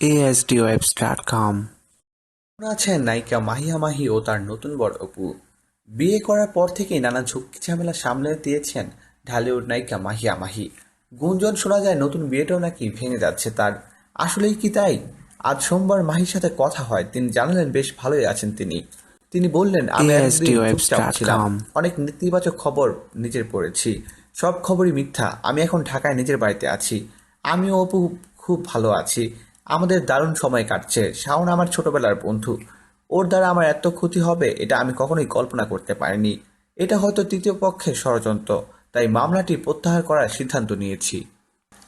ASDWebs.com. আছেন? নায়িকা মাহিয়া মাহি ও তার নতুন বর অপু বিয়ে করার পর থেকেই নানা ঝুঁকি ঝামেলা সামলে দিয়েছেন ঢালিউড নায়িকা মাহিয়া মাহি। গুঞ্জন শোনা যায় নতুন বিয়েটাও নাকি ভেঙে যাচ্ছে তার। আসলেই কি তাই? আজ সোমবার মাহির সাথে কথা হয় তিনি জানালেন বেশ ভালোই আছেন তিনি। তিনি বললেন আমি ছিলাম। অনেক নেতিবাচক খবর নিজের পড়েছি। সব খবরই মিথ্যা। আমি এখন ঢাকায় নিজের বাড়িতে আছি। আমি অপু খুব ভালো আছি। আমাদের দারুণ সময় কাটছে। শাওন আমার ছোটবেলার বন্ধু। ওর দ্বারা আমার এত ক্ষতি হবে এটা আমি কখনোই কল্পনা করতে পারিনি। এটা হয়তো তৃতীয় পক্ষের ষড়যন্ত্র তাই মামলাটি প্রত্যাহার করার সিদ্ধান্ত নিয়েছি।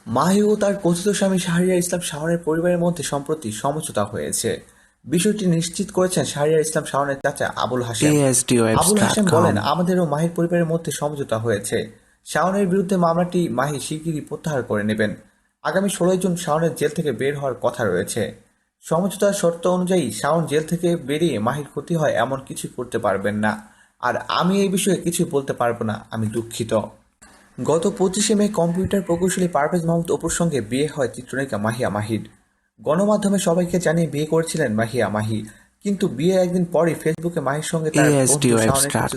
মাহি ও তার কথিত স্বামী শাহরিয়ার ইসলাম শাহনের পরিবারের মধ্যে সম্প্রতি সমঝোতা হয়েছে। বিষয়টি নিশ্চিত করেছেন শাহরিয়ার ইসলাম শাহনের চাচা আবুল হাসেম আবুল হাসেম বলেন ASDWebs.com. আমাদের ও মাহির পরিবারের মধ্যে সমঝোতা হয়েছে। শাওনের বিরুদ্ধে মামলাটি মাহি শিগগিরই প্রত্যাহার করে নেবেন। আগামী ষোলোই জুন শাওনের জেল থেকে বের হওয়ার কথা রয়েছে। সমঝোতার শর্ত অনুযায়ী শাওন জেল থেকে বেরিয়ে মাহির ক্ষতি হয় এমন কিছু করতে পারবেন না। আর আমি এই বিষয়ে কিছু বলতে পারব না আমি দুঃখিত। গত পঁচিশে মে কম্পিউটার প্রকৌশলী পারভেজ মাহমুদ অপুর সঙ্গে বিয়ে হয় চিত্রনায়িকা মাহিয়া মাহির। গণমাধ্যমে সবাইকে জানিয়ে বিয়ে করেছিলেন মাহিয়া মাহি কিন্তু বিয়ের একদিন পরই ফেসবুকে মাহির সঙ্গে তার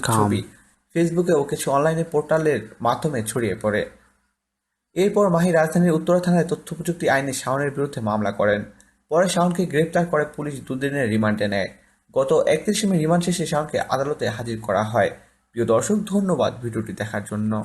ছবি ফেসবুকে ও কিছু অনলাইনে পোর্টালের মাধ্যমে ছড়িয়ে পড়ে। এরপর মাহি রাজধানীর উত্তরা থানায় তথ্য প্রযুক্তি আইনে শাওনের বিরুদ্ধে মামলা করেন। পরে শাওনকে গ্রেপ্তার করে পুলিশ দুদিনের রিমান্ডে নেয়। গত একত্রিশে মে রিমান্ড শেষে শাওনকে আদালতে হাজির করা হয়। প্রিয় দর্শক, ধন্যবাদ ভিডিওটি দেখার জন্য।